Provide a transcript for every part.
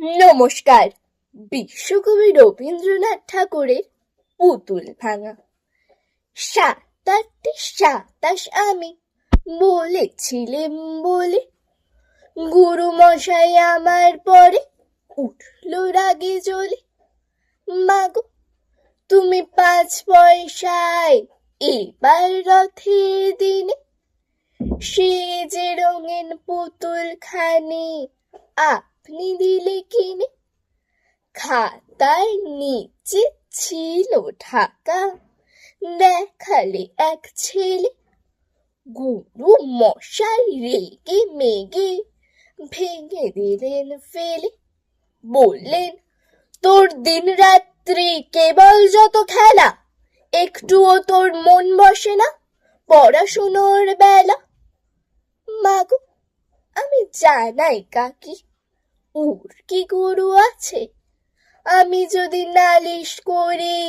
নমস্কার। বিশ্বকবি রবীন্দ্রনাথ ঠাকুরের পুতুল ভাঙা। সাতাটে সাতাশ আমি বলেছিলেন বলে। গুরু মশাই আমার পরে উঠল রাগে জ্বলে মাগো, তুমি পাঁচ পয়সায় এবার রথের দিনে সে যে রঙিন পুতুল খানি আপনি দিলে কিনে খাতার নিচে ছিল ঢাকা দেখালে এক ছেলে গুরু মশাই রেগে মেগে, ভেঙে দিলেন ফেলে। বললেন, তোর দিন রাত্রি কেবল যত খেলা একটুও তোর মন বসে না। পড়াশুনোর বেলা। মাগো, আমি জানাই কাকি ওর কি গরু আছে? আমি যদি নালিশ করি,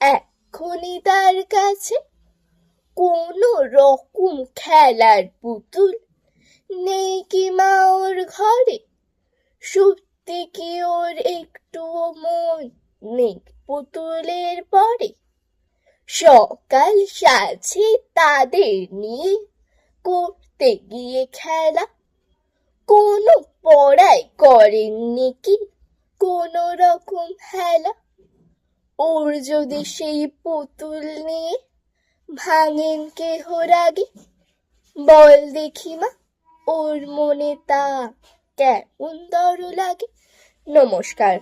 এক্ষুনি তার কাছে কোনো রকম খেলার পুতুল নেই কি মা ওর ঘরে? সত্যি কি ওর একটুও মন নেই পুতুলের পরে? সকাল সাজে তাদের নিয়ে করতে গিয়ে খেলা করেননি কি? কোনো রকম হেলা? ওর যদি সেই পুতুল নিয়ে ভাঙেন কেহ রাগে? বল দেখি মা, ওর মনে তা কেমন দর লাগে? নমস্কার।